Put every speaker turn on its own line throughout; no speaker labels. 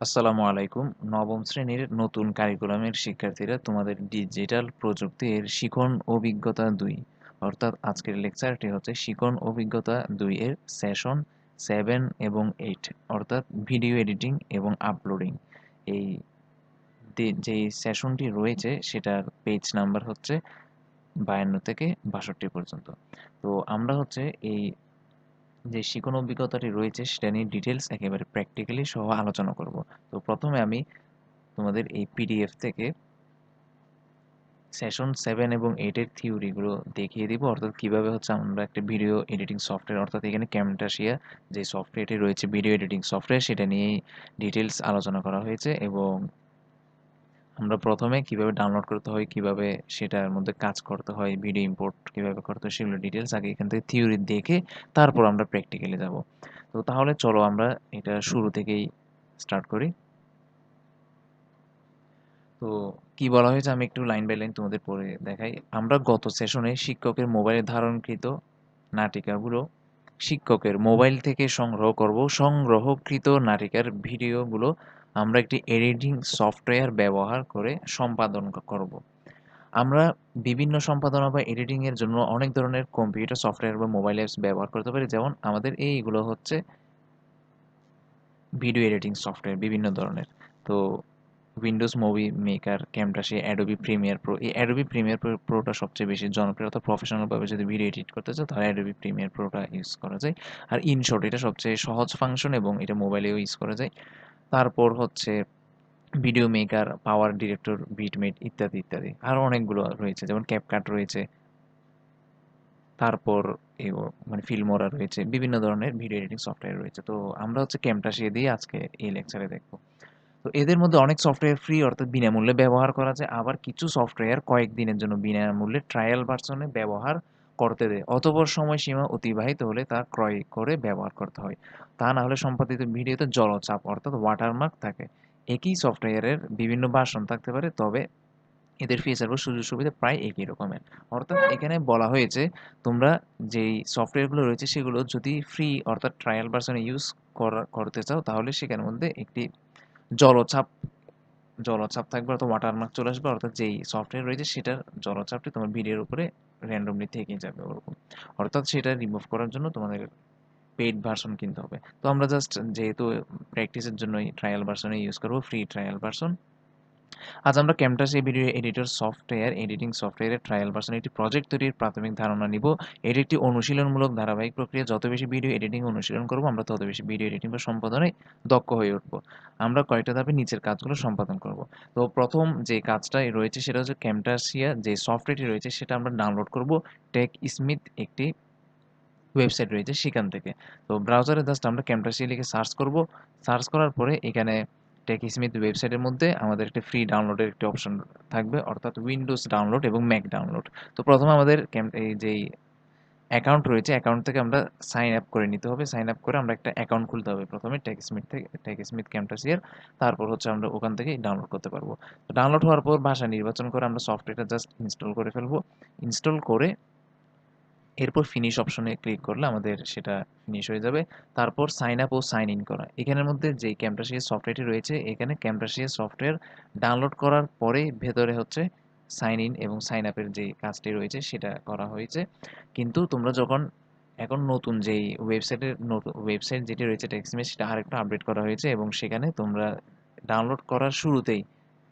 আসসালামু আলাইকুম। নবম শ্রেণির নতুন কারিকুলামের শিক্ষার্থীরা তোমাদের ডিজিটাল প্রযুক্তির শিখন অভিজ্ঞতা দুই। অর্থাৎ আজকের লেকচারটি হচ্ছে শিখন অভিজ্ঞতা দুই এর সেশন সেভেন এবং এইট অর্থাৎ ভিডিও এডিটিং এবং আপলোডিং এই যে সেশনটি রয়েছে সেটার পেজ নাম্বার হচ্ছে বায়ান্ন থেকে বাষট্টি পর্যন্ত। তো আমরা হচ্ছে এই যে শিখন অভিজ্ঞতাটি রয়েছে সেটা নিয়ে ডিটেলস একেবারে প্র্যাকটিক্যালি সহ আলোচনা করব। তো প্রথমে আমি তোমাদের এই পিডিএফ থেকে সেশন সেভেন এবং এইটের থিওরিগুলো দেখিয়ে দিব। অর্থাৎ কীভাবে হচ্ছে আমরা একটা ভিডিও এডিটিং সফটওয়্যার অর্থাৎ এখানে ক্যামটাশিয়া যে সফটওয়্যারটি রয়েছে ভিডিও এডিটিং সফটওয়্যার সেটা নিয়েই ডিটেলস আলোচনা করা হয়েছে এবং আমরা প্রথমে কীভাবে ডাউনলোড করতে হয়, কীভাবে সেটার মধ্যে কাজ করতে হয় ভিডিও ইম্পোর্ট কীভাবে করতে হয়, সেগুলো ডিটেলস আগে এখান থেকে থিওরি দেখে তারপর আমরা প্র্যাকটিক্যালি যাব। তো তাহলে চলো আমরা এটা শুরু থেকেই স্টার্ট করি। তো কি বলা হয়েছে আমি একটু লাইন বাই লাইন তোমাদের পড়ে দেখাই। আমরা গত সেশনে শিক্ষকের মোবাইলে ধারণকৃত নাটিকাগুলো শিক্ষকের মোবাইল থেকে সংগ্রহ করব, সংগ্রহকৃত নাটিকার ভিডিওগুলো আমরা একটি এডিটিং সফটওয়্যার ব্যবহার করে সম্পাদন করব। আমরা বিভিন্ন সম্পাদনা বা এডিটিং এর জন্য অনেক ধরনের কম্পিউটার সফটওয়্যার বা মোবাইল অ্যাপস ব্যবহার করতে পারি। যেমন আমাদের এইগুলো হচ্ছে ভিডিও এডিটিং সফটওয়্যার বিভিন্ন ধরনের। তো Windows Movie Maker Camtasia Adobe Premiere Pro, এই অ্যাডোবি প্রিমিয়ার প্রোটা সবচেয়ে বেশি জনপ্রিয় অর্থাৎ প্রফেশনালভাবে যদি ভিডিও এডিট করতে চাও তাহলে অ্যাডোবি প্রিমিয়ার প্রোটা ইউজ করা যায়। আর ইনশর্ট, এটা সবচেয়ে সহজ ফাংশন এবং এটা মোবাইলেও ইউজ করা যায়। তারপর হচ্ছে ভিডিও মেকার পাওয়ার ডিরেক্টর বিটমেট ইত্যাদি ইত্যাদি। আরও অনেকগুলো রয়েছে, যেমন ক্যাপকাট রয়েছে। তারপর মানে ফিল্মোরা রয়েছে। বিভিন্ন ধরনের ভিডিও এডিটিং সফটওয়্যার রয়েছে। তো আমরা হচ্ছে ক্যামটাসিয়ে দিয়ে আজকে এই লেকচারে দেখব। তো এদের মধ্যে অনেক সফটওয়্যার ফ্রি অর্থাৎ বিনামূল্যে ব্যবহার করা যায়। আবার কিছু সফটওয়্যার কয়েকদিনের জন্য বিনামূল্যে ট্রায়াল ভার্সনে ব্যবহার করতে দেয়। অতপর সময়সীমা অতিবাহিত হলে তা ক্রয় করে ব্যবহার করতে হয়। তা না হলে সম্পাদিত ভিডিওতে জলচাপ অর্থাৎ ওয়াটারমার্ক থাকে। একই সফটওয়্যারের বিভিন্ন ভার্সন থাকতে পারে, তবে এদের ফিচার বা সুযোগ সুবিধা প্রায় একই রকমের। অর্থাৎ এখানে বলা হয়েছে, তোমরা যেই সফটওয়্যারগুলো রয়েছে সেগুলো যদি ফ্রি অর্থাৎ ট্রায়াল ভার্সনে ইউজ করতে চাও, তাহলে সেখানের মধ্যে একটি জলচাপ জলচাপ থাকবে অর্থাৎ ওয়াটারমার্ক চলে আসবে। অর্থাৎ যেই সফটওয়্যার রয়েছে সেটার জলচাপটি তোমার ভিডিওর উপরে র্যান্ডমলি থেকে যাবে ওরকম। অর্থাৎ সেটা রিমুভ করার জন্য তোমাদের পেইড ভার্সন কিনতে হবে। তো আমরা জাস্ট যেহেতু প্র্যাকটিসের জন্যই ট্রায়াল ভার্সনে ইউজ করব ফ্রি ট্রায়াল ভার্সন আজ আমরা Camtasia video editor software editing সফটওয়্যারের ট্রায়াল ভার্সন একটি প্রজেক্ট তৈরির প্রাথমিক ধারণা নিব। এটি একটি অনুশীলনমূলক ধারাবাহিক প্রক্রিয়া, যত বেশি ভিডিও এডিটিং অনুশীলন করব, আমরা তত বেশি ভিডিও এডিটিং বা সম্পাদনে দক্ষ হয়ে উঠব। আমরা কয়েকটা ধাপে নিচের কাজগুলো সম্পাদন করব। তো প্রথম যে কাজটা রয়েছে সেটা হচ্ছে ক্যামটাসিয়া যে সফটওয়্যারটি রয়েছে সেটা আমরা ডাউনলোড করব। টেক স্মিথ একটি ওয়েবসাইট রয়েছে সেখান থেকে। তো ব্রাউজারে জাস্ট আমরা ক্যামটাসিয়া লিখে সার্চ করব। সার্চ করার পরে এখানে টেকস্মিথ ওয়েবসাইটের মধ্যে আমাদের একটা ফ্রি ডাউনলোডের একটি অপশন থাকবে, অর্থাৎ উইন্ডোজ ডাউনলোড এবং ম্যাক ডাউনলোড তো প্রথমে আমাদের এই যেই অ্যাকাউন্ট রয়েছে অ্যাকাউন্ট থেকে আমরা সাইন আপ করে নিতে হবে। সাইন আপ করে আমরা একটা অ্যাকাউন্ট খুলতে হবে প্রথমে টেকস্মিথ থেকে টেকস্মিথ ক্যাম্পাসিয়ার তারপর হচ্ছে আমরা ওখান থেকে ডাউনলোড করতে পারব। তো ডাউনলোড হওয়ার পর ভাষা নির্বাচন করে আমরা সফটওয়্যারটা জাস্ট ইনস্টল করে ফেলব। ইনস্টল করে এরপর ফিনিশ অপশনে ক্লিক করলে আমাদের সেটা ফিনিশ হয়ে যাবে। তারপর সাইন আপ ও সাইন ইন করা। এখানের মধ্যে যে ক্যাম্পাসিয়ার সফটওয়্যারটি রয়েছে, এখানে ক্যাম্পাসিয়ার সফটওয়্যার ডাউনলোড করার পরে ভেতরে হচ্ছে সাইন ইন এবং সাইন আপের যে কাজটি রয়েছে, সেটা করা হয়েছে। কিন্তু তোমরা যখন এখন নতুন যেই ওয়েবসাইটের ওয়েবসাইট যেটি রয়েছে টেক্সমে সেটা আরেকটা আপডেট করা হয়েছে এবং সেখানে তোমরা ডাউনলোড করার শুরুতেই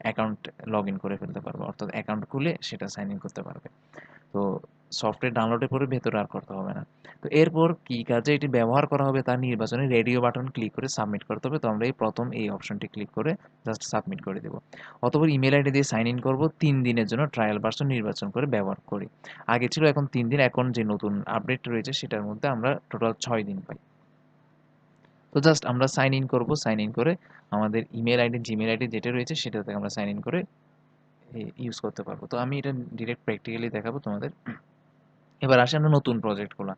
অ্যাকাউন্ট লগ করে ফেলতে পারবে। অর্থাৎ অ্যাকাউন্ট খুলে সেটা সাইন ইন করতে পারবে। তো সফটওয়্যার ডাউনলোডের পরে ভেতরে আর করতে হবে না। তো এরপর কি কাজে এটি ব্যবহার করা হবে তার নির্বাচনে রেডিও বাটন ক্লিক করে সাবমিট করতে হবে। তো আমরা এই প্রথম এই অপশনটি ক্লিক করে জাস্ট সাবমিট করে দেবো। অতপর ইমেল আইডি দিয়ে সাইন ইন করব। তিন দিনের জন্য ট্রায়াল ভার্সন নির্বাচন করে ব্যবহার করি। আগে ছিল, এখন তিন দিন, এখন যে নতুন আপডেট রয়েছে সেটার মধ্যে আমরা টোটাল ছয় দিন পাই। তো জাস্ট আমরা সাইন ইন করব। সাইন ইন করে আমাদের ইমেল আইডি জিমেল আইডি যেটা রয়েছে সেটাতে আমরা সাইন ইন করে ইউজ করতে পারব। তো আমি এটা ডিরেক্ট প্র্যাকটিক্যালি দেখাবো তোমাদের। এবার আসে আমরা নতুন প্রজেক্টগুলো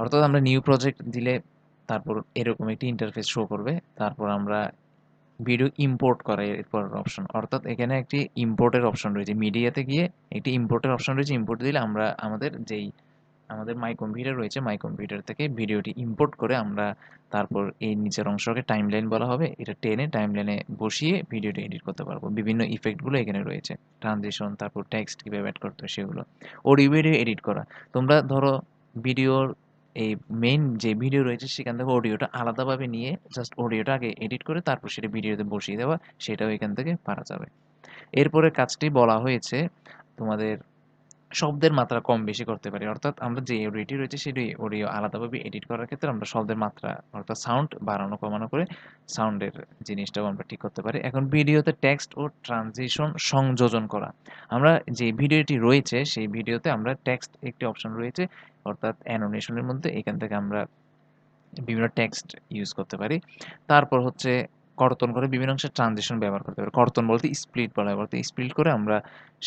অর্থাৎ আমরা নিউ প্রজেক্ট দিলে তারপর এরকম একটি ইন্টারফেস শো করবে, তারপর আমরা ভিডিও ইম্পোর্ট করা এরপর অপশন অর্থাৎ এখানে একটি ইম্পোর্টের অপশন রয়েছে। মিডিয়াতে গিয়ে একটি ইম্পোর্টের অপশন রয়েছে। ইম্পোর্ট দিলে আমরা আমাদের যেই আমাদের মাই কম্পিউটার রয়েছে মাই কম্পিউটার থেকে ভিডিওটি ইম্পোর্ট করে আমরা তারপর এই নিচের অংশকে টাইমলাইন বলা হবে। এটা টেনে টাইম টাইমলাইনে বসিয়ে ভিডিওটি এডিট করতে পারব। বিভিন্ন ইফেক্টগুলো এখানে রয়েছে। ট্রানজিশন তারপর টেক্সট কীভাবে অ্যাড করতে হয় সেগুলো। অডিও ভিডিও এডিট করা। তোমরা ধরো ভিডিওর এই মেইন যে ভিডিও রয়েছে, সেখান থেকে অডিওটা আলাদাভাবে নিয়ে জাস্ট অডিওটা আগে এডিট করে তারপর সেটা ভিডিওতে বসিয়ে দেওয়া, সেটাও এখান থেকে পারা যাবে। এরপরে কাজটি বলা হয়েছে তোমাদের শব্দের মাত্রা কম বেশি করতে পারি। অর্থাৎ আমরা যে অডিওটি রয়েছে সেটি অডিও আলাদাভাবে এডিট করার ক্ষেত্রে আমরা শব্দের মাত্রা, অর্থাৎ সাউন্ড বাড়ানো, কমানো করে সাউন্ডের জিনিসটাও আমরা ঠিক করতে পারি। এখন ভিডিওতে টেক্সট ও ট্রানজিশন সংযোজন করা। আমরা যে ভিডিওটি রয়েছে, সেই ভিডিওতে আমরা টেক্সট একটি অপশন রয়েছে, অর্থাৎ অ্যানোনেশনের মধ্যে এখান থেকে আমরা বিভিন্ন টেক্সট ইউজ করতে পারি। তারপর হচ্ছে কর্তন করে বিভিন্ন অংশে ট্রানজিশন ব্যবহার করতে পারি। কর্তন বলতে স্প্লিট বলা হয়। বলতে স্প্লিট করে আমরা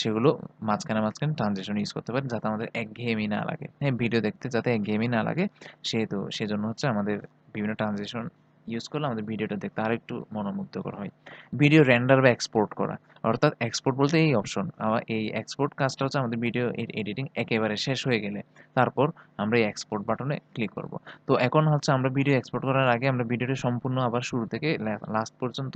সেগুলো মাঝখানে মাঝখানে ট্রানজিশন ইউজ করতে পারি যাতে আমাদের একঘেয়েমি না লাগে। হ্যাঁ ভিডিও দেখতে যাতে একঘেয়েমি না লাগে, সেহেতু সেজন্য হচ্ছে আমাদের বিভিন্ন ট্রানজিশন ইউজ করলে আমাদের ভিডিওটা দেখতে আরও একটু মনোমুগ্ধকর হয়। ভিডিও রেন্ডার বা এক্সপোর্ট করা। অর্থাৎ এক্সপোর্ট বলতে এই অপশন আবার এই এক্সপোর্ট কাজটা হচ্ছে আমাদের ভিডিও এডিটিং একেবারে শেষ হয়ে গেলে, তারপর আমরা এই এক্সপোর্ট বাটনে ক্লিক করব। তো এখন হচ্ছে আমরা ভিডিও এক্সপোর্ট করার আগে আমরা ভিডিওটি সম্পূর্ণ আবার শুরু থেকে লাস্ট পর্যন্ত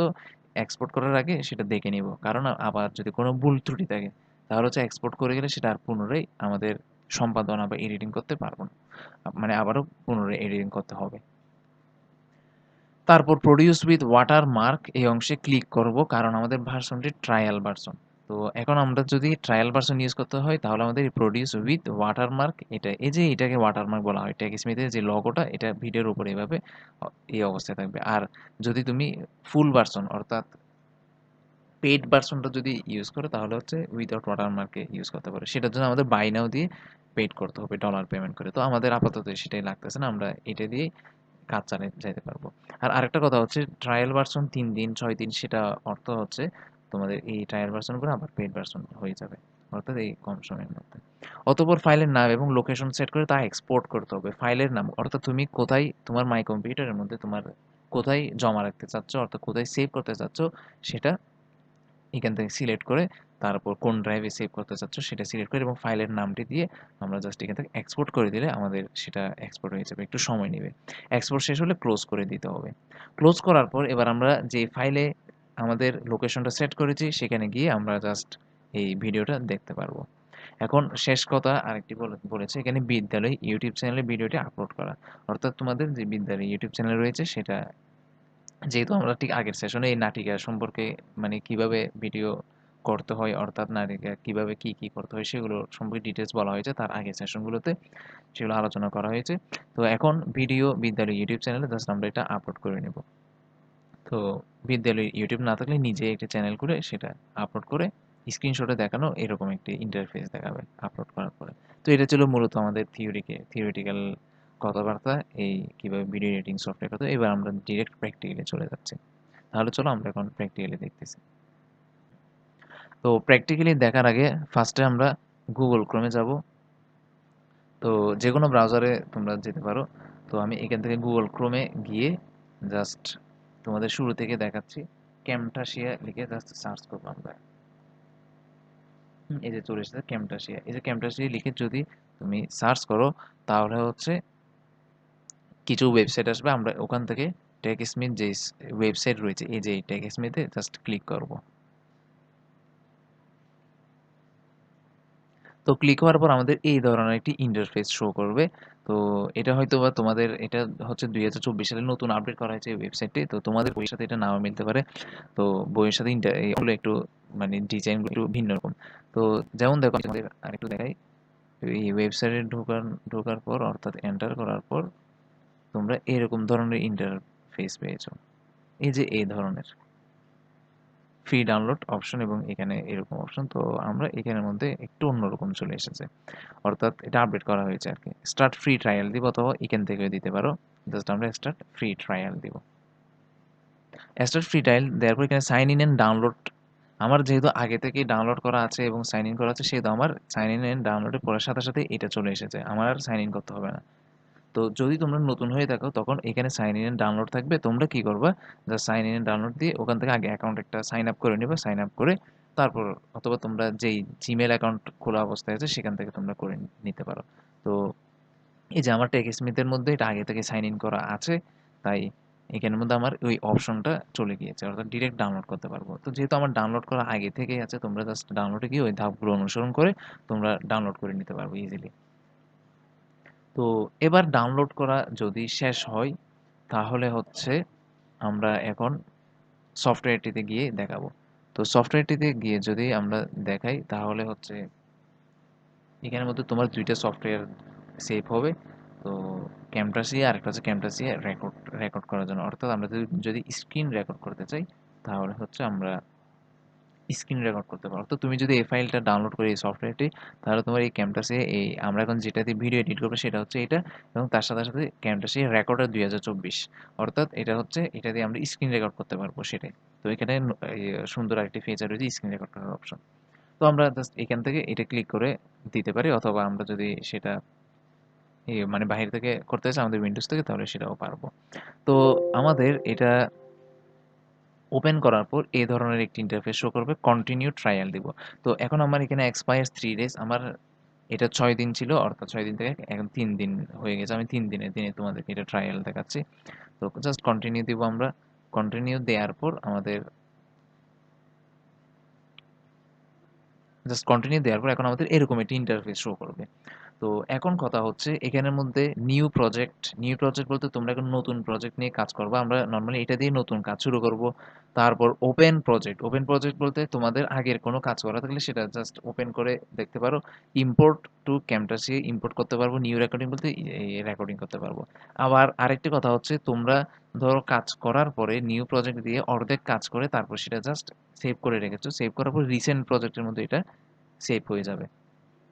এক্সপোর্ট করার আগে সেটা দেখে নিব। কারণ আবার যদি কোনো ভুল ত্রুটি থাকে, তাহলে হচ্ছে এক্সপোর্ট করে গেলে সেটা আর পুনরায় আমাদের সম্পাদনা বা এডিটিং করতে পারব না। মানে আবারও পুনরায় এডিটিং করতে হবে। তারপর প্রডিউস উইথ ওয়াটার মার্ক এই অংশে ক্লিক করব, কারণ আমাদের ভার্সনটি ট্রায়াল ভার্সন তো এখন আমরা যদি ট্রায়াল ভার্সন ইউজ করতে হয়, তাহলে আমাদের প্রডিউস উইথ ওয়াটার মার্ক এটা, এই যে এটাকে ওয়াটার মার্ক বলা হয় ট্যাগ স্মিথের যে লগোটা এটা ভিডিওর উপরে এভাবে এই অবস্থায় থাকবে। আর যদি তুমি ফুল ভার্সন অর্থাৎ পেড ভার্সনটা যদি ইউজ করো, তাহলে হচ্ছে উইদাউট ওয়াটার মার্কে ইউজ করতে পারো। সেটার জন্য আমাদের বাইনাও দিয়ে পেড করতে হবে ডলার পেমেন্ট করে। তো আমাদের আপাতত সেটাই লাগতেছে না, আমরা এটা দিয়েই কাজ চালিয়ে যাইতে পারব। আর আরেকটা কথা হচ্ছে ট্রায়াল ভার্সন তিন দিন, ছয় দিন, সেটা অর্থ হচ্ছে তোমাদের এই ট্রায়াল ভার্সন করে আবার পেড ভার্সন হয়ে যাবে, অর্থাৎ এই কম সময়ের মধ্যে। অতপর ফাইলের নাম এবং লোকেশন সেট করে তা এক্সপোর্ট করতে হবে ফাইলের নাম, অর্থাৎ তুমি কোথায় তোমার মাই কম্পিউটারের মধ্যে তোমার কোথায় জমা রাখতে চাচ্ছ, অর্থাৎ কোথায় সেভ করতে চাচ্ছ, সেটা এখান থেকে সিলেক্ট করে তারপর কোন ড্রাইভে সেভ করতে চাচ্ছ সেটা সিলেক্ট করে এবং ফাইলের নামটি দিয়ে আমরা জাস্ট এখান থেকে এক্সপোর্ট করে দিলে আমাদের সেটা এক্সপোর্ট হয়ে যাবে। একটু সময় নেবে। এক্সপোর্ট শেষ হলে ক্লোজ করে দিতে হবে। ক্লোজ করার পর এবার আমরা যে ফাইলে আমাদের লোকেশনটা সেট করেছি সেখানে গিয়ে আমরা জাস্ট এই ভিডিওটা দেখতে পারব। এখন শেষ কথা আরেকটি বলেছে এখানে বিদ্যালয় ইউটিউব চ্যানেলে ভিডিওটি আপলোড করা। অর্থাৎ তোমাদের যে বিদ্যালয় ইউটিউব চ্যানেল রয়েছে সেটা যেহেতু আমরা ঠিক আগের সেশনে এই নাটিকা সম্পর্কে মানে কীভাবে ভিডিও করতে হয়, অর্থাৎ নারীকে কীভাবে কি কি করতে হয় সেগুলো সম্পর্কে ডিটেলস বলা হয়েছে তার আগের সেশনগুলোতে সেগুলো আলোচনা করা হয়েছে। তো এখন ভিডিও বিদ্যালয় ইউটিউব চ্যানেলে জাস্ট আমরা এটা আপলোড করে নেব। তো বিদ্যালয় ইউটিউব না থাকলে নিজে একটি চ্যানেল করে সেটা আপলোড করে স্ক্রিনশটে দেখানো এরকম একটি ইন্টারফেস দেখাবে আপলোড করার পরে। তো এটা ছিল মূলত আমাদের থিওরিকে থিওরিটিক্যাল কথাবার্তা, এই কীভাবে ভিডিও এডিটিং সফটওয়্যার কথা। এবার আমরা ডিরেক্ট প্র্যাকটিক্যালি চলে যাচ্ছি। তাহলে চলো আমরা এখন প্র্যাকটিক্যালি দেখতেছি। তো প্র্যাকটিক্যালি দেখার আগে ফার্স্টে আমরা গুগল ক্রমে যাব। তো যে কোনো ব্রাউজারে তোমরা যেতে পারো। তো আমি এখান থেকে গুগল ক্রমে গিয়ে জাস্ট তোমাদের শুরু থেকে দেখাচ্ছি। ক্যামটাশিয়া লিখে জাস্ট সার্চ করব আমরা। এই যে চলে এসেছে ক্যামটাশিয়া এই যে ক্যামটাশিয়া লিখে যদি তুমি সার্চ করো, তাহলে হচ্ছে কিছু ওয়েবসাইট আসবে। আমরা ওখান থেকে টেক স্মিথ যে ওয়েবসাইট রয়েছে, এই যে টেক স্মিথে জাস্ট ক্লিক করব। তো ক্লিক হওয়ার পর আমাদের এই ধরনের একটি ইন্টারফেস শো করবে। তো এটা হয়তো বা তোমাদের, এটা হচ্ছে দুই হাজার চব্বিশ সালে নতুন আপডেট করা হয়েছে ওয়েবসাইটে তো তোমাদের বইয়ের সাথে এটা নাও মিলতে পারে। তো বইয়ের সাথে এগুলো একটু মানে ডিজাইন একটু ভিন্ন রকম। তো যেমন দেখো আমাদের আরেকটু দেখাই। এই ওয়েবসাইটে ঢোকার ঢোকার পর, অর্থাৎ এন্টার করার পর তোমরা এরকম ধরনের ইন্টারফেস পেয়েছ। এই যে এই ধরনের। ফ্রি ডাউনলোড অপশন এবং এখানে এরকম অপশন তো আমরা এখানের মধ্যে একটু অন্যরকম চলে এসেছে। অর্থাৎ এটা আপডেট করা হয়েছে আর কি স্টার্ট ফ্রি ট্রায়াল দিব অথবা এখান থেকে দিতে পারো। জাস্ট আমরা স্টার্ট ফ্রি ট্রায়াল দিব। স্টার্ট ফ্রি ট্রায়াল দেওয়ার পর এখানে সাইন ইন অ্যান্ড ডাউনলোড আমার যেহেতু আগে থেকেই ডাউনলোড করা আছে এবং সাইন ইন করা আছে, সেহেতু আমার সাইন ইন অ্যান্ড ডাউনলোডের পরের সাথে সাথে এটা চলে এসেছে। আমার আর সাইন ইন করতে হবে না। তো যদি তোমরা নতুন হয়ে থাকো, তখন এখানে সাইন ইন ডাউনলোড থাকবে। তোমরা কি করবা? যা সাইন ইন ডাউনলোড দিয়ে ওখান থেকে আগে অ্যাকাউন্ট একটা সাইন আপ করে নেবে। সাইন আপ করে তারপর অথবা তোমরা যেই জিমেল অ্যাকাউন্ট খোলা অবস্থায় আছে, সেখান থেকে তোমরা করে নিতে পারো। তো এই যে আমার টেক স্মিথের মধ্যে এটা আগে থেকে সাইন ইন করা আছে, তাই এখানের মধ্যে আমার ওই অপশনটা চলে গিয়েছে, অর্থাৎ ডিরেক্ট ডাউনলোড করতে পারব। তো যেহেতু আমার ডাউনলোড করা আগে থেকেই আছে, তোমরা জাস্ট ডাউনলোডে গিয়ে ওই ধাপগুলো অনুসরণ করে তোমরা ডাউনলোড করে নিতে পারব ইজিলি তো এবার ডাউনলোড করা যদি শেষ হয়, তাহলে হচ্ছে আমরা এখন সফটওয়্যারটিতে গিয়ে দেখাবো। তো সফটওয়্যারটিতে গিয়ে যদি আমরা দেখাই, তাহলে হচ্ছে এখানের মধ্যে তোমার দুইটা সফটওয়্যার সেভ হবে। তো ক্যামটাসিয়া আর একটা হচ্ছে ক্যামটাসিয়া রেকর্ড রেকর্ড করার জন্য। অর্থাৎ আমরা যদি স্ক্রিন রেকর্ড করতে চাই, তাহলে হচ্ছে আমরা স্ক্রিন রেকর্ড করতে পারো। তো তুমি যদি এই ফাইলটা ডাউনলোড করে এই সফটওয়্যারটি তাহলে তোমার এই ক্যামটাসে এই আমরা এখন যেটাতে ভিডিও এডিট করব সেটা হচ্ছে এটা এবং তার সাথে সাথে ক্যামটাসে রেকর্ডার দুই হাজার চব্বিশ। অর্থাৎ এটা হচ্ছে, এটা দিয়ে আমরা স্ক্রিন রেকর্ড করতে পারব সেটাই। তো এখানে সুন্দর আরেকটি ফিচার রয়েছে স্ক্রিন রেকর্ড করার অপশন তো আমরা জাস্ট এখান থেকে এটা ক্লিক করে দিতে পারি, অথবা আমরা যদি সেটা মানে বাহির থেকে করতে চাই, আমাদের উইন্ডোজ থেকে, তাহলে সেটাও পারব। তো আমাদের এটা ওপেন করার পর এই ধরনের একটি ইন্টারফেস শো করবে কন্টিনিউ ট্রায়াল দিব। তো এখন আমার এখানে এক্সপায়ার থ্রি ডেজ আমার এটা ছয় দিন ছিল, অর্থাৎ ছয় দিন থেকে এখন তিন দিন হয়ে গেছে, আমি তিন দিনের দিনে তোমাদেরকে এটা ট্রায়াল দেখাচ্ছি। তো জাস্ট কন্টিনিউ দিব আমরা। কন্টিনিউ দেওয়ার পর আমাদের জাস্ট কন্টিনিউ দেওয়ার পর এখন আমাদের এরকম একটি ইন্টারফেস শো করবে। তো এখন কথা হচ্ছে, এখানের মধ্যে নিউ প্রজেক্ট নিউ প্রজেক্ট বলতে তোমরা এখন নতুন প্রজেক্ট নিয়ে কাজ করব, আমরা নর্মালি এটা দিয়ে নতুন কাজ শুরু করব। তারপর ওপেন প্রজেক্ট ওপেন প্রজেক্ট বলতে তোমাদের আগের কোনো কাজ করা থাকলে সেটা জাস্ট ওপেন করে দেখতে পারো। ইম্পোর্ট টু ক্যামটাসি ইম্পোর্ট করতে পারব নিউ রেকর্ডিং বলতে রেকর্ডিং করতে পারব। আবার আরেকটি কথা হচ্ছে, তোমরা ধরো কাজ করার পরে নিউ প্রজেক্ট দিয়ে অর্ধেক কাজ করে তারপর সেটা জাস্ট সেভ করে রেখেছো সেভ করার পর রিসেন্ট প্রজেক্টের মধ্যে এটা সেভ হয়ে যাবে।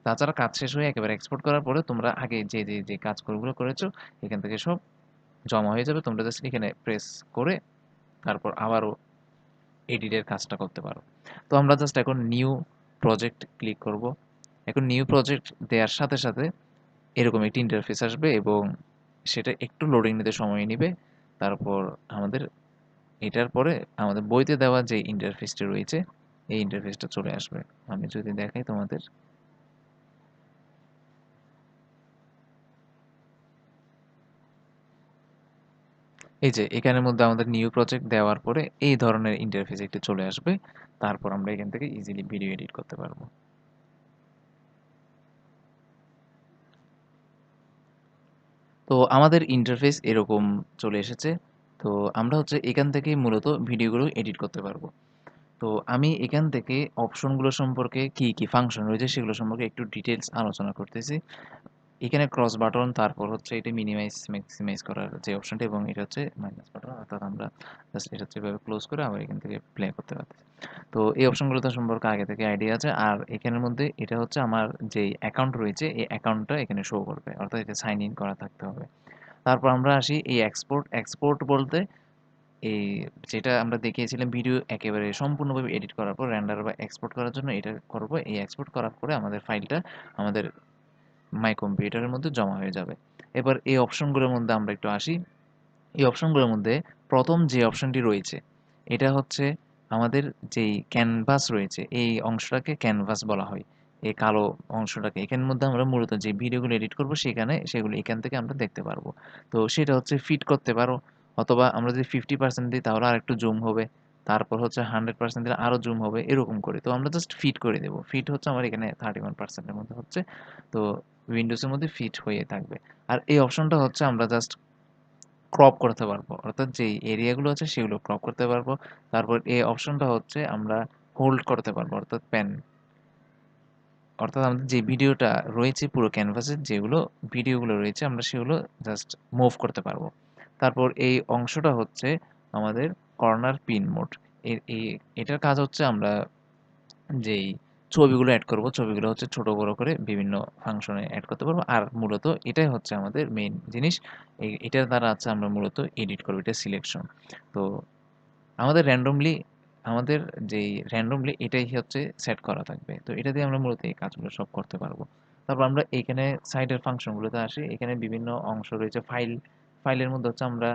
তাছাড়া কাজ শেষ হয়ে একেবারে এক্সপোর্ট করার পরে তোমরা আগে যে যে যে কাজগুলো করেছ, এখান থেকে সব জমা হয়ে যাবে। তোমরা জাস্ট এখানে প্রেস করে তারপর আবারও এডিটের কাজটা করতে পারো। তো আমরা জাস্ট এখন নিউ প্রজেক্ট ক্লিক করব। এখন নিউ প্রজেক্ট দেওয়ার সাথে সাথে এরকম একটি ইন্টারফেস আসবে এবং সেটা একটু লোডিং নিতে সময় নেবে। তারপর আমাদের এটার পরে আমাদের বইতে দেওয়া যে ইন্টারফেসটি রয়েছে, এই ইন্টারফেসটা চলে আসবে। আমি যদি দেখাই তোমাদের। এই যে, এখানের মধ্যে আমাদের নিউ প্রজেক্ট দেওয়ার পরে এই ধরনের ইন্টারফেস একটি চলে আসবে। তারপর আমরা এখান থেকে ইজিলি ভিডিও এডিট করতে পারব। তো আমাদের ইন্টারফেস এরকম চলে এসেছে। তো আমরা হচ্ছে এখান থেকে মূলত ভিডিওগুলো এডিট করতে পারব। তো আমি এখান থেকে অপশনগুলো সম্পর্কে কি কি ফাংশন রয়েছে সেগুলো সম্পর্কে একটু ডিটেলস আলোচনা করতেছি। এখানে ক্রস বাটন তারপর হচ্ছে এটা মিনিমাইজ ম্যাক্সিমাইজ করার যে অপশনটা এবং এটা হচ্ছে মাইনাস বাটন অর্থাৎ আমরা জাস্ট এটা হচ্ছে এভাবে ক্লোজ করে আবার এখান থেকে প্লে করতে পারতেছি। তো এই অপশনগুলো তো সম্পর্কে আগে থেকে আইডিয়া আছে। আর এখানের মধ্যে এটা হচ্ছে আমার যে অ্যাকাউন্ট রয়েছে, এই অ্যাকাউন্টটা এখানে শো করবে, অর্থাৎ এটা সাইন ইন করা থাকতে হবে। তারপর আমরা আসি এই এক্সপোর্ট এক্সপোর্ট বলতে এই যেটা আমরা দেখিয়েছিলাম ভিডিও একেবারে সম্পূর্ণভাবে এডিট করার পর র্যান্ডার বা এক্সপোর্ট করার জন্য এটা করব। এই এক্সপোর্ট করার পরে আমাদের ফাইলটা আমাদের মাই কম্পিউটারের মধ্যে জমা হয়ে যাবে। এবার এই অপশনগুলোর মধ্যে আমরা একটু আসি। এই অপশনগুলোর মধ্যে প্রথম যে অপশনটি রয়েছে, এটা হচ্ছে আমাদের যেই ক্যানভাস রয়েছে, এই অংশটাকে ক্যানভাস বলা হয়। এই কালো অংশটাকে। এখানের মধ্যে আমরা মূলত যে ভিডিওগুলো এডিট করব, সেখানে সেগুলো এখান থেকে আমরা দেখতে পারব। তো সেটা হচ্ছে ফিট করতে পারো, অথবা আমরা যদি ফিফটি পার্সেন্ট দিই, তাহলে আর একটু জুম হবে। তারপর হচ্ছে হান্ড্রেড পার্সেন্ট দিলে আরও জুম হবে, এরকম করে। তো আমরা জাস্ট ফিট করে দেবো। ফিট হচ্ছে আমার এখানে থার্টি ওয়ান পার্সেন্টের মধ্যে হচ্ছে। তো উইন্ডোজের মধ্যে ফিট হয়ে থাকবে। আর এই অপশনটা হচ্ছে আমরা জাস্ট ক্রপ করতে পারব। অর্থাৎ যে এরিয়াগুলো আছে সেগুলো ক্রপ করতে পারব। তারপর এই অপশনটা হচ্ছে আমরা হোল্ড করতে পারব, অর্থাৎ প্যান অর্থাৎ আমাদের যে ভিডিওটা রয়েছে পুরো ক্যানভাসের যেগুলো ভিডিওগুলো রয়েছে, আমরা সেগুলো জাস্ট মুভ করতে পারব। তারপর এই অংশটা হচ্ছে আমাদের কর্নার পিন মোড এই এটার কাজ হচ্ছে আমরা যেই ছবিগুলো অ্যাড করব। ছবিগুলো হচ্ছে ছোট বড় করে বিভিন্ন ফাংশনে অ্যাড করতে পারব। আর মূলত এটাই হচ্ছে আমাদের মেইন জিনিস। এটার দ্বারা আছে আমরা মূলত এডিট করব এটা সিলেকশন তো আমাদের র্যান্ডমলি আমাদের যেই র্যান্ডমলি এটাই হচ্ছে সেট করা থাকবে। তো এটা দিয়ে আমরা মূলত এই কাজগুলো সব করতে পারব। তারপর আমরা এখানে সাইডের ফাংশনগুলোতে আসি। এখানে বিভিন্ন অংশ রয়েছে। ফাইল ফাইলের মধ্যে হচ্ছে আমরা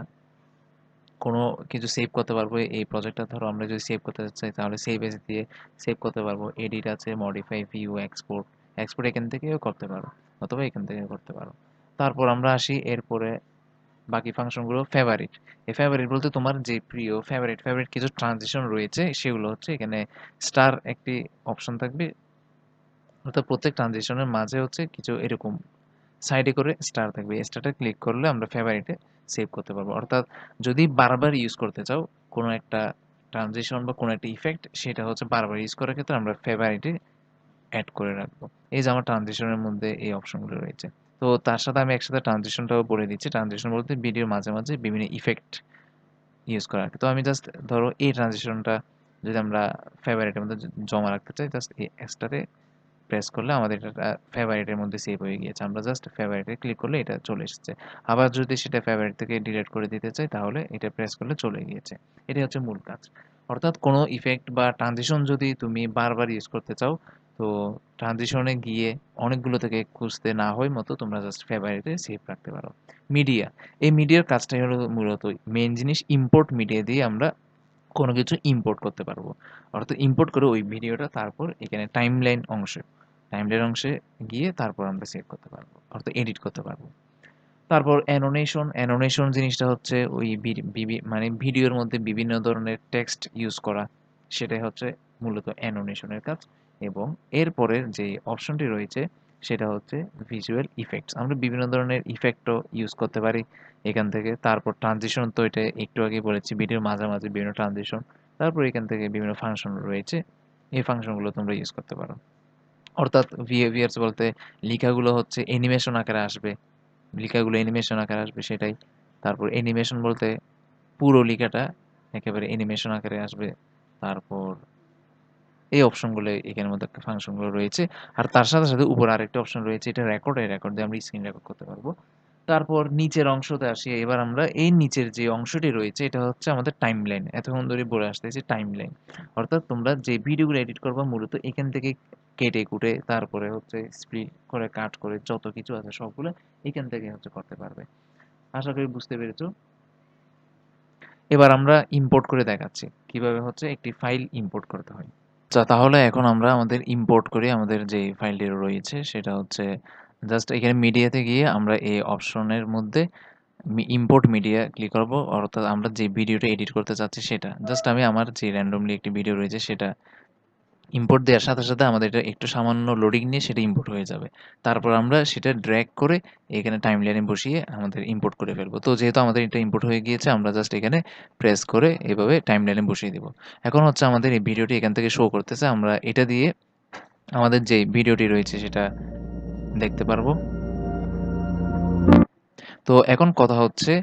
কোনো কিছু সেভ করতে পারব। এই প্রজেক্টটা ধরো আমরা যদি সেভ করতে চাই, তাহলে সেভ এস দিয়ে সেভ করতে পারব। এডিট আছে মডিফাই ভিউ এক্সপোর্ট এক্সপোর্ট এখান থেকেও করতে পারো, অথবা এখান থেকে করতে পারো। তারপর আমরা আসি এরপরে বাকি ফাংশনগুলো ফেভারিট এই ফেভারিট বলতে তোমার যে প্রিয় ফেভারিট ফেভারিট কিছু ট্রানজিশন রয়েছে, সেগুলো হচ্ছে এখানে স্টার একটি অপশন থাকবে। অর্থাৎ প্রত্যেক ট্রানজিশনের মাঝে হচ্ছে কিছু এরকম সাইডে করে স্টার থাকবে। স্টারটা ক্লিক করলে আমরা ফেভারিটে সেভ করতে পারব। অর্থাৎ যদি বারবার ইউজ করতে চাও, কোনো একটা ট্রানজিশন বা কোনো একটা ইফেক্ট সেটা হচ্ছে বারবার ইউজ করার ক্ষেত্রে আমরা ফেভারিটে অ্যাড করে রাখব। এই যে আমার ট্রানজিশনের মধ্যে এই অপশনগুলো রয়েছে। তো তার সাথে আমি একসাথে ট্রানজিশনটাও বলে দিচ্ছি। ট্রানজিশন বলতে ভিডিওর মাঝে মাঝে বিভিন্ন ইফেক্ট ইউজ করা তো আমি জাস্ট ধরো এই ট্রানজিশনটা যদি আমরা ফেভারিটের মধ্যে জমা রাখতে চাই জাস্ট এই এক্সটাতে প্রেস করলে আমাদের এটা ফেভারিটের মধ্যে সেভ হয়ে গিয়েছে। আমরা জাস্ট ফেভারিটে ক্লিক করলে এটা চলে এসেছে। আবার যদি সেটা ফেভারিট থেকে ডিলিট করে দিতে চাই, তাহলে এটা প্রেস করলে চলে গিয়েছে। এটাই হচ্ছে মূল কাজ। অর্থাৎ কোনো ইফেক্ট বা ট্রানজিশন যদি তুমি বারবার ইউজ করতে চাও, তো ট্রানজিশনে গিয়ে অনেকগুলো থেকে খুঁজতে না হয় মতো তোমরা জাস্ট ফেভারিটে সেভ রাখতে পারো। মিডিয়া এই মিডিয়ার কাজটাই হলো মূলত মেন জিনিস। ইম্পোর্ট মিডিয়া দিয়ে আমরা কোনো কিছু ইম্পোর্ট করতে পারব। অর্থাৎ ইম্পোর্ট করে ওই ভিডিওটা তারপর এখানে টাইমলাইন অংশে টাইমলাইন অংশে গিয়ে তারপর আমরা সেভ করতে পারব, অর্থাৎ এডিট করতে পারব। তারপর অ্যানোনেশন অ্যানোনেশন জিনিসটা হচ্ছে ওই মানে ভিডিওর মধ্যে বিভিন্ন ধরনের টেক্সট ইউজ করা, সেটাই হচ্ছে মূলত অ্যানোনেশনের কাজ। এবং এরপরের যে অপশনটি রয়েছে সেটা হচ্ছে ভিজুয়াল ইফেক্টস আমরা বিভিন্ন ধরনের ইফেক্টও ইউজ করতে পারি এখান থেকে। তারপর ট্রানজিশন তো এটা একটু আগে বলেছি ভিডিওর মাঝামাঝি বিভিন্ন ট্রানজিশন তারপর এখান থেকে বিভিন্ন ফাংশন রয়েছে। এই ফাংশনগুলো তোমরা ইউজ করতে পারো। অর্থাৎ বিহেভিয়ার্স বলতে লেখাগুলো হচ্ছে অ্যানিমেশন আকারে আসবে। লেখাগুলো অ্যানিমেশন আকারে আসবে সেটাই। তারপর অ্যানিমেশন বলতে পুরো লেখাটা একেবারে অ্যানিমেশন আকারে আসবে। তারপর এই অপশনগুলো এখানের মধ্যে একটা ফাংশনগুলো রয়েছে। আর তার সাথে সাথে উপরে আরেকটা অপশন রয়েছে, এটা রেকর্ড এই রেকর্ড দিয়ে আমরা স্ক্রিন রেকর্ড করতে পারব। তারপর নিচের অংশতে আসি, এবার আমরা এই নিচের যে অংশটি রয়েছে, এটা হচ্ছে আমাদের টাইম লাইন এতক্ষণ ধরে বলে আসতেছি টাইম লাইন অর্থাৎ তোমরা যে ভিডিওগুলো এডিট করবা, মূলত এখান থেকে কেটে কুটে, তারপরে হচ্ছে স্প্লিট করে কাট করে, যত কিছু আছে সবগুলো এখান থেকে হচ্ছে করতে পারবে। আশা করি বুঝতে পেরেছ? এবার আমরা ইম্পোর্ট করে দেখাচ্ছি। কীভাবে হচ্ছে একটি ফাইল ইম্পোর্ট করতে হয়। আচ্ছা তাহলে এখন আমরা আমাদের ইম্পোর্ট করি আমাদের যে ফাইলটি রয়েছে, সেটা হচ্ছে জাস্ট এখানে মিডিয়াতে গিয়ে আমরা এই অপশনের মধ্যে ইম্পোর্ট মিডিয়া ক্লিক করব, অর্থাৎ আমরা যে ভিডিওটা এডিট করতে চাচ্ছি সেটা। জাস্ট আমি আমার যে র্যান্ডমলি একটি ভিডিও রয়েছে সেটা ইম্পোর্ট দেওয়ার সাথে সাথে আমাদের এটা একটু সামান্য লোডিং নিয়ে সেটা ইম্পোর্ট হয়ে যাবে। তারপর আমরা সেটা ড্র্যাগ করে এখানে টাইম লাইনে বসিয়ে আমাদের ইম্পোর্ট করে ফেলব। তো যেহেতু আমাদের এটা ইম্পোর্ট হয়ে গিয়েছে, আমরা জাস্ট এখানে প্রেস করে এভাবে টাইম লাইনে বসিয়ে দিব। এখন হচ্ছে আমাদের এই ভিডিওটি এখান থেকে শো করতেছে। আমরা এটা দিয়ে আমাদের যে ভিডিওটি রয়েছে সেটা দেখতে পারব। তো এখন কথা হচ্ছে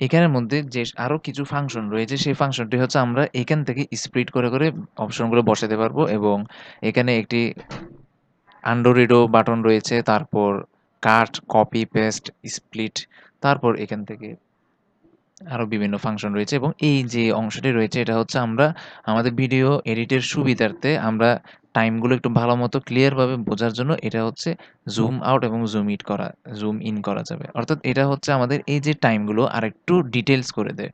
এখানের মধ্যে যে আরও কিছু ফাংশন রয়েছে, সেই ফাংশনটি হচ্ছে আমরা এখান থেকে স্প্লিট করে করে অপশনগুলো বসাতে পারব এবং এখানে একটি আন্ডোরিডো বাটন রয়েছে, তারপর কাট কপি পেস্ট স্প্লিট তারপর এখান থেকে আরও বিভিন্ন ফাংশন রয়েছে এবং এই যে অংশটি রয়েছে, এটা হচ্ছে আমরা আমাদের ভিডিও এডিটের সুবিধার্থে আমরা টাইমগুলো একটু ভালো মতো ক্লিয়ারভাবে বোঝার জন্য এটা হচ্ছে জুম আউট এবং জুম ইট করা জুম ইন করা যাবে। অর্থাৎ এটা হচ্ছে আমাদের এই যে টাইমগুলো আর একটু ডিটেলস করে দেয়,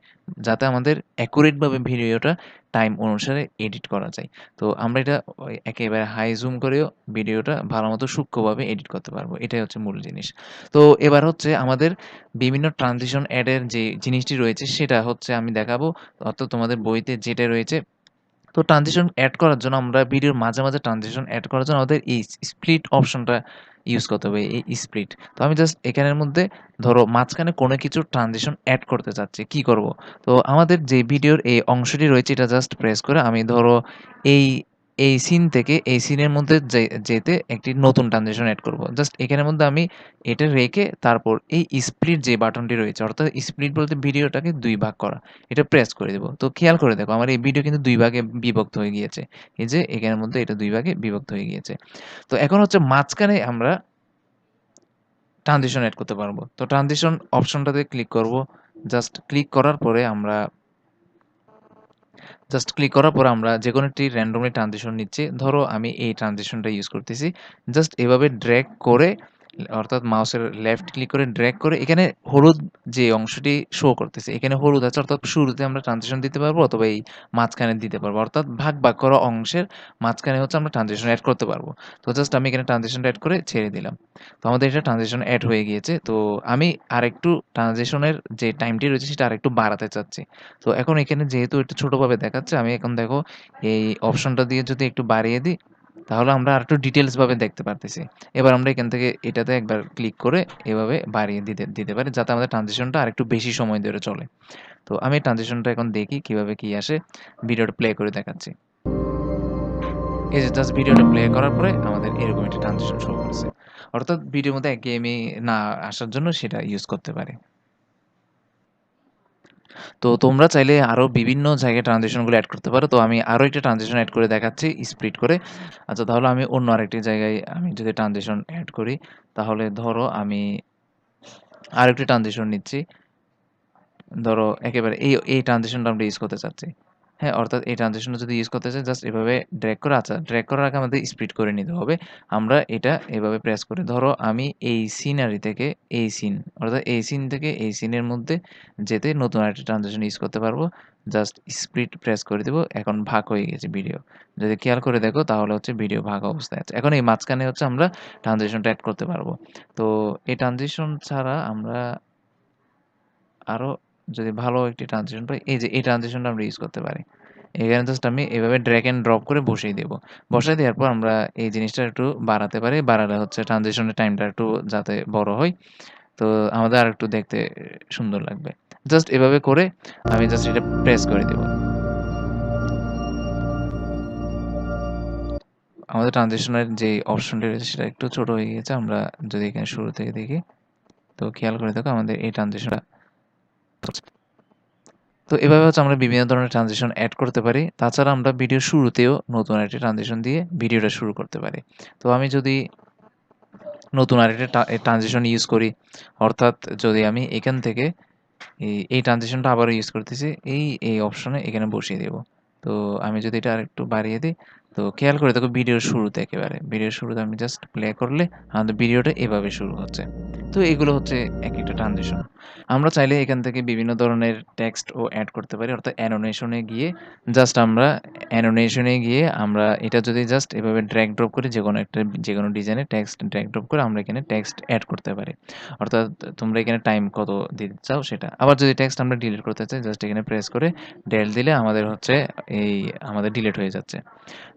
যাতে আমাদের অ্যাকুরেটভাবে ভিডিওটা টাইম অনুসারে এডিট করা যায়। তো আমরা এটা একেবারে হাই জুম করেও ভিডিওটা ভালো মতো সূক্ষ্মভাবে এডিট করতে পারব, এটাই হচ্ছে মূল জিনিস। তো এবার হচ্ছে আমাদের বিভিন্ন ট্রানজিশন অ্যাডের যে জিনিসটি রয়েছে, সেটা হচ্ছে আমি দেখাবো। অর্থাৎ তোমাদের বইতে যেটা রয়েছে তো ট্রানজিশন অ্যাড করার জন্য আমরা ভিডিওর মাঝে মাঝে ট্রানজিশন অ্যাড করার জন্য আমাদের এই স্প্লিট অপশনটা ইউজ করতে হবে, এই স্প্লিট তো আমি জাস্ট এখানের মধ্যে ধরো মাঝখানে কোনো কিছু ট্রানজিশন অ্যাড করতে চাচ্ছি, কি করব? তো আমাদের যে ভিডিওর এই অংশটি রয়েছে এটা জাস্ট প্রেস করে আমি ধরো এই এই সিন থেকে এই সিনের মধ্যে যেতে একটি নতুন ট্রানজেকশন অ্যাড করব। জাস্ট এখানের মধ্যে আমি এটা রেখে তারপর এই স্প্লিট যে বাটনটি রয়েছে, অর্থাৎ স্প্লিট বলতে ভিডিওটাকে দুই ভাগ করা, এটা প্রেস করে দেবো। তো খেয়াল করে দেখো, আমার এই ভিডিও কিন্তু দুই ভাগে বিভক্ত হয়ে গিয়েছে। এই যে এখানের মধ্যে এটা দুই ভাগে বিভক্ত হয়ে গিয়েছে। তো এখন হচ্ছে মাঝখানে আমরা ট্রানজিশন অ্যাড করতে পারব। তো ট্রানজিশন অপশনটাতে ক্লিক করব। জাস্ট ক্লিক করার পরে আমরা জাস্ট ক্লিক করার পর আমরা যে কোনো একটি র্যান্ডমলি ট্রানজেকশন নিচ্ছি। ধরো আমি এই ট্রানজেকশনটা ইউজ করতেছি। জাস্ট এভাবে ড্র্যাগ করে অর্থাৎ মাউসের লেফট ক্লিক করে ড্র্যাগ করে এখানে হলুদ যে অংশটি শো করতেছে, এখানে হলুদ আছে, অর্থাৎ শুরুতে আমরা ট্রানজিশন দিতে পারব অথবা এই মাঝখানে দিতে পারব, অর্থাৎ ভাগ ভাগ করা অংশের মাঝখানে হচ্ছে আমরা ট্রানজিশন অ্যাড করতে পারব। তো জাস্ট আমি এখানে ট্রানজিশনটা অ্যাড করে ছেড়ে দিলাম। তো আমাদের এটা ট্রানজিশন অ্যাড হয়ে গিয়েছে, তো আমি আরেকটু ট্রানজিশনের যে টাইমটি রয়েছে সেটা আরেকটু বাড়াতে চাচ্ছি। তো এখন এখানে যেহেতু একটু ছোটোভাবে দেখাচ্ছে, আমি এখন দেখো এই অপশনটা দিয়ে যদি একটু বাড়িয়ে দিই তাহলে আমরা আরেকটু ডিটেলস ভাবে দেখতে পারতেছি। এবার আমরা এখান থেকে এটাতে একবার ক্লিক করে এভাবে বাড়িয়ে দিতে দিতে পারি যাতে আমাদের ট্রানজিশনটা আরেকটু বেশি সময় ধরে চলে। তো আমি ট্রানজিশনটা এখন দেখি কীভাবে কি আসে। ভিডিওটা প্লে করে দেখাচ্ছি। এই যে জাস্ট ভিডিওটা প্লে করার পরে আমাদের এরকম একটা ট্রানজেকশন শো করছে। অর্থাৎ ভিডিওর মধ্যে একঘেয়েমি না আসার জন্য সেটা ইউজ করতে পারে। তো তোমরা চাইলে আরও বিভিন্ন জায়গায় ট্রানজেকশনগুলো অ্যাড করতে পারো। তো আমি আরও একটা ট্রানজেকশন অ্যাড করে দেখাচ্ছি স্প্লিট করে। আচ্ছা তাহলে আমি অন্য আরেকটি জায়গায় আমি যদি ট্রানজেকশন অ্যাড করি, তাহলে ধরো আমি আরেকটি ট্রানজেকশন নিচ্ছি। ধরো একেবারে এই এই ট্রানজেকশনটা আমরা ইউজ করতে চাচ্ছি। হ্যাঁ অর্থাৎ এই ট্রানজিশনটা যদি ইউজ করতে চাই জাস্ট এভাবে ড্র্যাগ করে আচ্ছা ড্র্যাগ করার আগে আমাদের স্প্লিট করে নিতে হবে। আমরা এটা এভাবে প্রেস করে। ধরো আমি এই সিনারি থেকে এই সিন অর্থাৎ এই সিন থেকে এই সিনের মধ্যে যেতে নতুন একটা ট্রানজিশন ইউজ করতে পারব। জাস্ট স্প্লিট প্রেস করে দেবো, এখন ভাগ হয়ে গেছে ভিডিও যদি খেয়াল করে দেখো, তাহলে হচ্ছে ভিডিও ভাগ অবস্থায় আছে। এখন এই মাঝখানে হচ্ছে আমরা ট্রানজিশনটা অ্যাড করতে পারব। তো এই ট্রানজেকশন ছাড়া আমরা আরও যদি ভালো একটি ট্রানজিশন পাই, এই যে এই ট্রানজিশনটা আমরা ইউজ করতে পারি। এখানে জাস্ট আমি এভাবে ড্র্যাগ অ্যান্ড ড্রপ করে বসিয়ে দেবো। বসিয়ে দেওয়ার পর আমরা এই জিনিসটা একটু বাড়াতে পারি, বাড়ালে হচ্ছে ট্রানজিশনের টাইমটা একটু যাতে বড় হয়। তো আমাদের আর একটু দেখতে সুন্দর লাগবে। জাস্ট এভাবে করে আমি জাস্ট এটা প্রেস করে দেব। আমাদের ট্রানজিশনের যে অপশনটি রয়েছে সেটা একটু ছোট হয়ে গেছে আমরা যদি এখানে শুরু থেকে দেখি, তো খেয়াল করে দেখো আমাদের এই ট্রানজিশনটা তো এভাবে হচ্ছে আমরা বিভিন্ন ধরনের ট্রানজিশন অ্যাড করতে পারি। তাছাড়া আমরা ভিডিও শুরুতেও নতুন আরেকটি ট্রানজিশন দিয়ে ভিডিওটা শুরু করতে পারি। তো আমি যদি নতুন আরেকটা ট্রানজিশন ইউজ করি, অর্থাৎ যদি আমি এখান থেকে এই ট্রানজিশনটা আবারও ইউজ করতেছি, এই এই অপশনে এখানে বসিয়ে দেব। তো আমি যদি এটা আরেকটু বাড়িয়ে দিই, তো খেয়াল করে দেখো ভিডিওর শুরুতে একেবারে। ভিডিওর শুরুতে আমি জাস্ট প্লে করলে আমাদের ভিডিওটা এভাবে শুরু হচ্ছে। তো এগুলো হচ্ছে এক একটা ট্রানজিশন আমরা চাইলে এখান থেকে বিভিন্ন ধরনের টেক্সট ও অ্যাড করতে পারি, অর্থাৎ অ্যানোনেশনে গিয়ে জাস্ট আমরা অ্যানোনেশনে গিয়ে আমরা এটা যদি জাস্ট এভাবে ড্র্যাগ ড্রপ করে যে কোনো একটা, যে কোনো ডিজাইনে টেক্সট ড্র্যাগ ড্রপ করে আমরা এখানে টেক্সট অ্যাড করতে পারি। অর্থাৎ তোমরা এখানে টাইম কত দিতে চাও সেটা। আবার যদি টেক্সট আমরা ডিলিট করতে চাই জাস্ট এখানে প্রেস করে ডেল দিলে আমাদের হচ্ছে এই আমাদের ডিলিট হয়ে যাচ্ছে।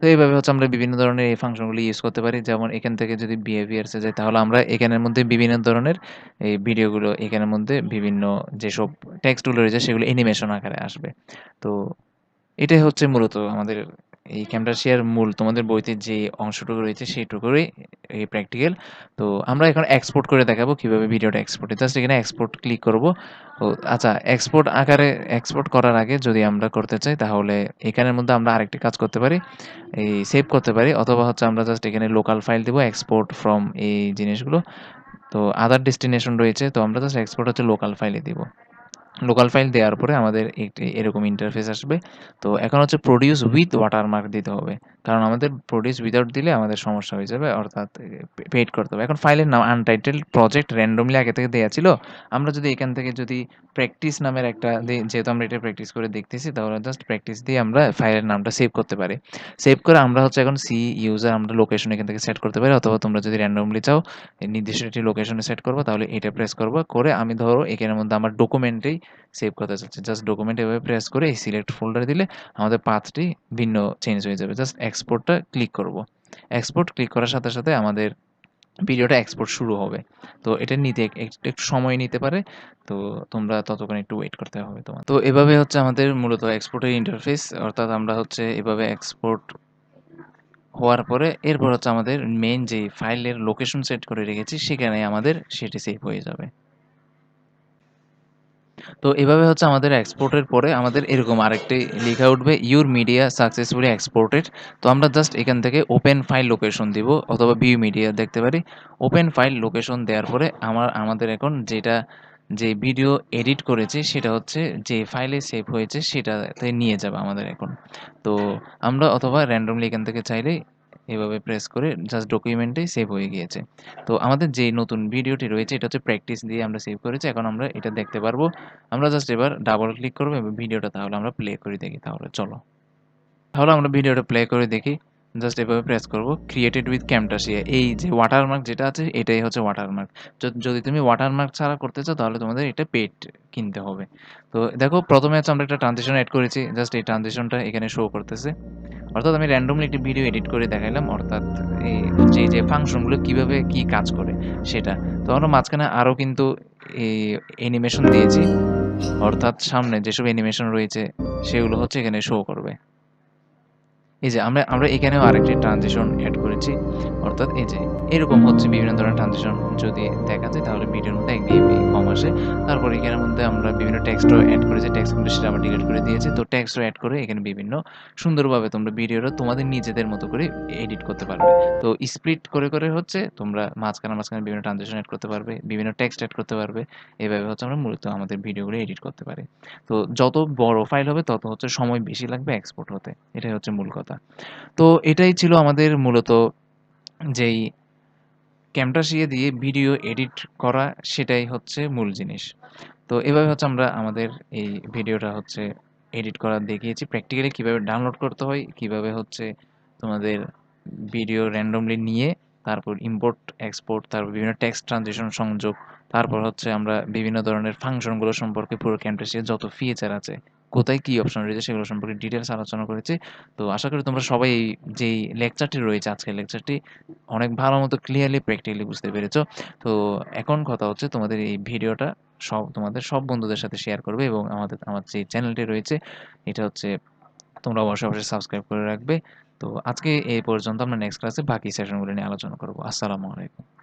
তো এইভাবে হচ্ছে আমরা বিভিন্ন ধরনের এই ফাংশনগুলি ইউজ করতে পারি। যেমন এখান থেকে যদি বিহেভিয়ার্সে যাই, তাহলে আমরা এখানের মধ্যে বিভিন্ন ধরনের এই ভিডিওগুলো এখানের মধ্যে বিভিন্ন যেসব টেক্সটগুলো রয়েছে সেগুলো অ্যানিমেশন আকারে আসবে। তো এটাই হচ্ছে মূলত আমাদের এই ক্যামটাশিয়ার মূল, তোমাদের বইতে যে অংশটুকু রয়েছে সেইটুকুরই এই প্র্যাকটিক্যাল তো আমরা এখন এক্সপোর্ট করে দেখাবো কীভাবে ভিডিওটা এক্সপোর্ট জাস্ট এখানে এক্সপোর্ট ক্লিক করব। ও আচ্ছা এক্সপোর্ট আকারে এক্সপোর্ট করার আগে যদি আমরা করতে চাই, তাহলে এখানের মধ্যে আমরা আরেকটি কাজ করতে পারি। এই সেভ করতে পারি। অথবা হচ্ছে আমরা জাস্ট এখানে লোকাল ফাইল দেবো এক্সপোর্ট ফ্রম এই জিনিসগুলো। তো আদার ডেস্টিনেশন রয়েছে তো আমরা জাস্ট এক্সপোর্ট হচ্ছে লোকাল ফাইলে দিব। লোকাল ফাইল দেওয়ার পরে আমাদের একটি এরকম ইন্টারফেস আসবে। তো এখন হচ্ছে প্রডিউস উইথ ওয়াটারমার্ক দিতে হবে। কারণ আমাদের প্রডিউস উইদাউট দিলে আমাদের সমস্যা হয়ে যাবে, অর্থাৎ পেড করতে হবে। এখন ফাইলের নাম আনটাইটেল প্রজেক্ট র্যান্ডমলি আগে থেকে দেওয়া ছিল। আমরা যদি এখান থেকে যদি প্র্যাকটিস নামের একটা যেহেতু আমরা এটা প্র্যাকটিস করে দেখতেছি, তাহলে জাস্ট প্র্যাকটিস দিয়ে আমরা ফাইলের নামটা সেভ করতে পারি। সেভ করে আমরা হচ্ছে এখন সি ইউজার আমরা লোকেশন এখান থেকে সেট করতে পারি। অথবা তোমরা যদি র্যান্ডমলি চাও নির্দিষ্ট একটি লোকেশনে সেট করব, তাহলে এটা প্রেস করব। করে আমি ধরো এখানের মধ্যে আমার ডকুমেন্টেই সেভ করতে চাচ্ছি। জাস্ট ডকুমেন্ট এভাবে প্রেস করে এই সিলেক্ট ফোল্ডার দিলে আমাদের পাথটি ভিন্ন চেঞ্জ হয়ে যাবে। জাস্ট এক্সপোর্টটা ক্লিক করব। এক্সপোর্ট ক্লিক করার সাথে সাথে আমাদের ভিডিওটা এক্সপোর্ট শুরু হবে। তো এটা নিতে একটু সময় নিতে পারে। তো তোমরা ততক্ষণ একটু ওয়েট করতে হবে তোমার। তো এভাবে হচ্ছে আমাদের মূলত এক্সপোর্টের ইন্টারফেস অর্থাৎ আমরা হচ্ছে এভাবে এক্সপোর্ট হওয়ার পরে এরপর হচ্ছে আমাদের মেন যে ফাইলের লোকেশন সেট করে রেখেছি, সেখানে আমাদের সেটি সেভ হয়ে যাবে। তো এভাবে হচ্ছে আমাদের এক্সপোর্টের পরে আমাদের এরকম আরেকটি লেখা উঠবে ইউর মিডিয়া সাকসেসফুলি এক্সপোর্টেড তো আমরা জাস্ট এখান থেকে ওপেন ফাইল লোকেশন দিব অথবা ভিউ মিডিয়া দেখতে পারি। ওপেন ফাইল লোকেশন দেওয়ার পরে আমার, আমাদের এখন যেটা, যে ভিডিও এডিট করেছি সেটা হচ্ছে যে ফাইলে সেভ হয়েছে সেটাতে নিয়ে যাবে আমাদের এখন। তো আমরা অথবা র্যান্ডমলি এখান থেকে চাইলে এভাবে প্রেস করে জাস্ট ডকুমেন্টেই সেভ হয়ে গিয়েছে। তো আমাদের যে নতুন ভিডিওটি রয়েছে, এটা হচ্ছে প্র্যাকটিস দিয়ে আমরা সেভ করেছি। এখন আমরা এটা দেখতে পারব। আমরা জাস্ট এবার ডাবল ক্লিক করব এবার ভিডিওটা তাহলে আমরা প্লে করে দেখি তাহলে চলো। তাহলে আমরা ভিডিওটা প্লে করে দেখি। জাস্ট এভাবে প্রেস করব ক্রিয়েটেড উইথ ক্যামটাসিয়া এই যে ওয়াটারমার্ক যেটা আছে এটাই হচ্ছে ওয়াটারমার্ক। যদি তুমি ওয়াটারমার্ক ছাড়া করতে চাও তাহলে তোমাদের এটা পেইড কিনতে হবে। তো দেখো প্রথমে হচ্ছে আমরা একটা ট্রানজিশন এড করেছি। জাস্ট এই ট্রানজিশনটা এখানে শো করতেছে। অর্থাৎ আমি randomly একটি ভিডিও এডিট করে দেখাইলাম। অর্থাৎ এই যে, যে ফাংশনগুলো কীভাবে কি কাজ করে সেটা। তো আমরা মাঝখানে আরও কিন্তু এই অ্যানিমেশন দিয়েছি। অর্থাৎ সামনে যেসব অ্যানিমেশন রয়েছে সেগুলো হচ্ছে এখানে শো করবে। এই যে আমরা আমরা এখানেও আরেকটি ট্রানজিশন এড করেছি। অর্থাৎ এই যে এরকম হচ্ছে বিভিন্ন ধরনের ট্রানজিশন যদি দেখা যায় তাহলে ভিডিওর মধ্যে ১ ডিবি কম আসে। তারপর এখানের মধ্যে আমরা বিভিন্ন টেক্সটও এড করেছি। টেক্সটগুলো সেটা আবার ডিলিট করে দিয়েছি। তো টেক্সটও এড করে এখানে বিভিন্ন সুন্দরভাবে তোমরা ভিডিওটা তোমাদের নিজেদের মতো করে এডিট করতে পারবে। তো স্প্লিট করে, করে হচ্ছে তোমরা মাঝখানে, মাঝখানে বিভিন্ন ট্রানজিশন এড করতে পারবে। বিভিন্ন টেক্সট এড করতে পারবে। এভাবে হচ্ছে আমরা মূলত আমাদের ভিডিওগুলো এডিট করতে পারি। তো যত বড় ফাইল হবে তত হচ্ছে সময় বেশি লাগবে এক্সপোর্ট হতে। এটাই হচ্ছে মূল কথা। তো এটাই ছিল আমাদের মূলত যেই ক্যামটাসিয়া দিয়ে ভিডিও এডিট করা সেটাই হচ্ছে মূল জিনিস। তো এভাবে হচ্ছে আমরা আমাদের এই ভিডিওটা হচ্ছে এডিট করা দেখিয়েছি। প্র্যাকটিক্যালি কীভাবে ডাউনলোড করতে হয়, কীভাবে হচ্ছে তোমাদের ভিডিও randomly নিয়ে তারপর ইম্পোর্ট, এক্সপোর্ট তারপর বিভিন্ন টেক্সট ট্রানজিশন সংযোগ, তারপর হচ্ছে আমরা বিভিন্ন ধরনের ফাংশনগুলো সম্পর্কে পুরো ক্যামটাসিয়ার যত ফিচার আছে, কোথায় কি অপশন রয়েছে সেগুলো সম্পর্কে ডিটেলস আলোচনা করেছি। তো আশা করি তোমরা সবাই এই যেই লেকচারটি রয়েছে আজকের লেকচারটি অনেক ভালো মতো ক্লিয়ারলি প্র্যাকটিক্যালি বুঝতে পেরেছ। তো এখন কথা হচ্ছে তোমাদের এই ভিডিওটা সব তোমাদের সব বন্ধুদের সাথে শেয়ার করবে এবং আমাদের আমার যে চ্যানেলটি রয়েছে এটা হচ্ছে তোমরা অবশ্যই, অবশ্যই সাবস্ক্রাইব করে রাখবে। তো আজকে এই পর্যন্ত আমরা নেক্সট ক্লাসে বাকি সেশনগুলো নিয়ে আলোচনা করব আসসালামু আলাইকুম।